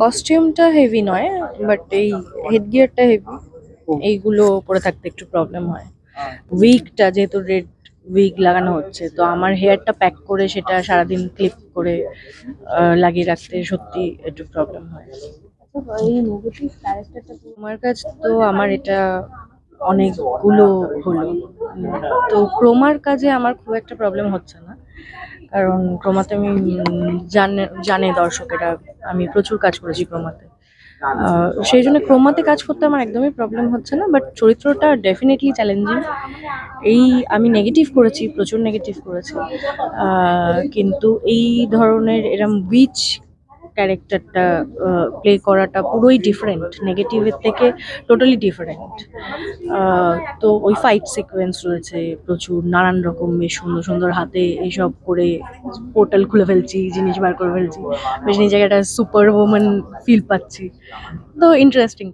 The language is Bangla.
কস্টিউমটা হেভি নয় বাট এই হেড গিয়ারটা হেভি এইগুলো পরে থাকতে একটু প্রবলেম হয়। উইকটা যেহেতু রেড উইক লাগানো হচ্ছে তো আমার হেয়ারটা প্যাক করে সেটা সারাদিন ক্লিপ করে লাগিয়ে রাখতে সত্যি একটু প্রবলেম হয়। আমার কাছে তো আমার এটা অনেকগুলো হলো। তো ক্রোমার কাজে আমার খুব একটা প্রবলেম হচ্ছে না। কারণ ক্রমাতে আমি জানে জানে দর্শকেরা আমি প্রচুর কাজ করেছি ক্রমাতে। সেই জন্য ক্রমাতে কাজ করতে আমার একদমই প্রবলেম হচ্ছে না বাট চরিত্রটা ডেফিনেটলি চ্যালেঞ্জিং এই আমি নেগেটিভ করেছি, প্রচুর নেগেটিভ করেছি। কিন্তু এই ধরনের এরম উইচ ক্যারেক্টারটা প্লে করাটা পুরোই ডিফারেন্ট নেগেটিভের থেকে টোটালি ডিফারেন্ট তো ওই ফাইট সিকোয়েন্স রয়েছে প্রচুর, নানান রকম সুন্দর সুন্দর হাতে এইসব করে পোর্টাল খুলে ফেলছি, জিনিস বার করে ফেলছি। বেশ নিজেকে একটা সুপার ওমেন ফিল পাচ্ছি। তো ইন্টারেস্টিং